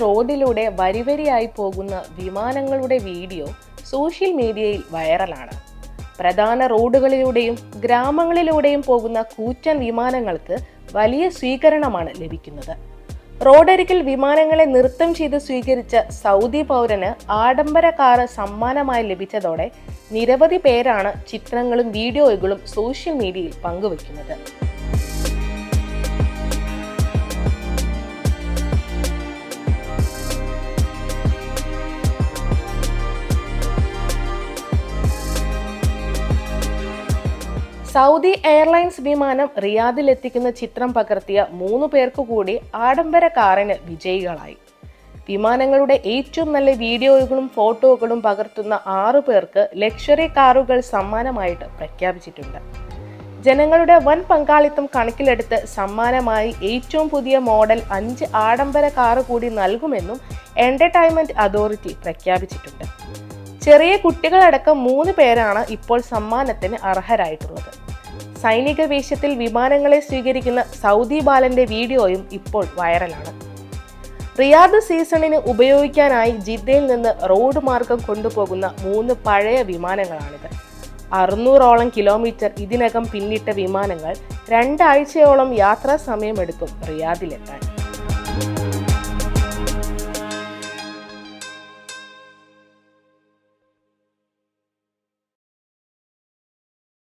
റോഡിലൂടെ വരിവരിയായി പോകുന്ന വിമാനങ്ങളുടെ വീഡിയോ സോഷ്യൽ മീഡിയയിൽ വൈറലാണ്. പ്രധാന റോഡുകളിലൂടെയും ഗ്രാമങ്ങളിലൂടെയും പോകുന്ന കൂറ്റൻ വിമാനങ്ങൾക്ക് വലിയ സ്വീകരണമാണ് ലഭിക്കുന്നത്. റോഡരികിൽ വിമാനങ്ങളെ നൃത്തം ചെയ്ത് സ്വീകരിച്ച സൗദി പൗരന് ആഡംബര കാറ് സമ്മാനമായി ലഭിച്ചതോടെ നിരവധി പേരാണ് ചിത്രങ്ങളും വീഡിയോകളും സോഷ്യൽ മീഡിയയിൽ പങ്കുവയ്ക്കുന്നത് സൗദി എയർലൈൻസ് വിമാനം റിയാദിൽ എത്തിക്കുന്ന ചിത്രം പകർത്തിയ മൂന്ന് പേർക്ക് കൂടി ആഡംബര കാറിന് വിജയികളായി. വിമാനങ്ങളുടെ ഏറ്റവും നല്ല വീഡിയോകളും ഫോട്ടോകളും പകർത്തുന്ന ആറു പേർക്ക് ലക്ഷറി കാറുകൾ സമ്മാനമായിട്ട് പ്രഖ്യാപിച്ചിട്ടുണ്ട്. ജനങ്ങളുടെ വൻ പങ്കാളിത്തം കണക്കിലെടുത്ത് സമ്മാനമായി ഏറ്റവും പുതിയ മോഡൽ അഞ്ച് ആഡംബര കാറ് കൂടി നൽകുമെന്നും എന്റർടൈൻമെന്റ് അതോറിറ്റി പ്രഖ്യാപിച്ചിട്ടുണ്ട്. ചെറിയ കുട്ടികളടക്കം മൂന്ന് പേരാണ് ഇപ്പോൾ സമ്മാനത്തിന് അർഹരായിട്ടുള്ളത്. സൈനിക വേഷത്തിൽ വിമാനങ്ങളെ സ്വീകരിക്കുന്ന സൗദി ബാലന്റെ വീഡിയോയും ഇപ്പോൾ വൈറലാണ്. റിയാദ് സീസണിന് ഉപയോഗിക്കാനായി ജിദ്ദയിൽ നിന്ന് റോഡ് മാർഗം കൊണ്ടുപോകുന്ന മൂന്ന് പഴയ വിമാനങ്ങളാണിത്. അറുന്നൂറോളം കിലോമീറ്റർ ഇതിനകം പിന്നിട്ട വിമാനങ്ങൾ രണ്ടാഴ്ചയോളം യാത്രാ സമയമെടുക്കും റിയാദിലെത്താൻ.